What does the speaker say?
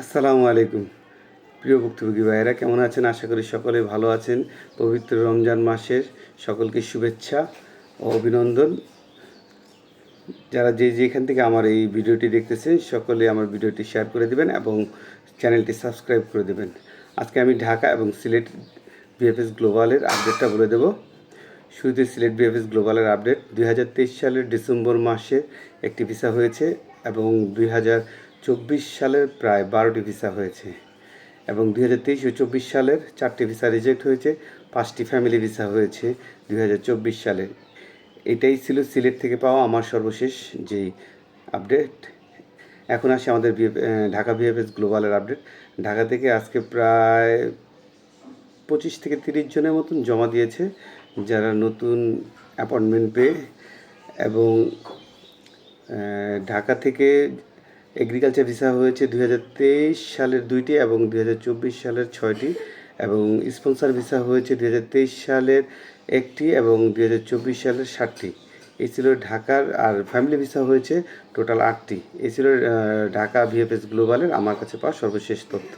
আসসালামু আলাইকুম। প্রিয় ভুক্তভোগী ভাইয়েরা, কেমন আছেন? আশা করি সকলে ভালো আছেন। পবিত্র রমজান মাসের সকলকে শুভেচ্ছা ও অভিনন্দন। যারা যে যেখান থেকে আমার এই ভিডিওটি দেখতেছেন, সকলে আমার ভিডিওটি শেয়ার করে দেবেন এবং চ্যানেলটি সাবস্ক্রাইব করে দেবেন। আজকে আমি ঢাকা এবং সিলেট বিএফএস গ্লোবালের আপডেটটা বলে দেব। শুরুতে সিলেট বিএফএস গ্লোবালের আপডেট। দুই হাজার তেইশ সালের ডিসেম্বর মাসে একটি ভিসা হয়েছে এবং দুই হাজার চব্বিশ সালের প্রায় বারোটি ভিসা হয়েছে এবং দুই হাজার তেইশ ও চব্বিশ সালের চারটি ভিসা রিজেক্ট হয়েছে, পাঁচটি ফ্যামিলি ভিসা হয়েছে দুই হাজার চব্বিশ সালের এটাই ছিল সিলেট থেকে পাওয়া আমার সর্বশেষ যেই আপডেট। এখন আসে আমাদের ঢাকা বিএফএস গ্লোবালের আপডেট। ঢাকা থেকে আজকে প্রায় পঁচিশ থেকে তিরিশ জনের মতন জমা দিয়েছে যারা নতুন অ্যাপয়েন্টমেন্ট পেয়ে এবং ঢাকা থেকে এগ্রিকালচার ভিসা হয়েছে দুই হাজার তেইশ সালের দুইটি এবং দুই হাজার চব্বিশ সালের ছয়টি এবং স্পন্সার ভিসা হয়েছে দু হাজার তেইশ সালের একটি এবং দু হাজার চব্বিশ সালের ষাটটি এই ছিল ঢাকার আর ফ্যামিলি ভিসা হয়েছে টোটাল আটটি। এই ছিল ঢাকা ভিএফএস গ্লোবালের আমার কাছে পাওয়া সর্বশেষ তথ্য।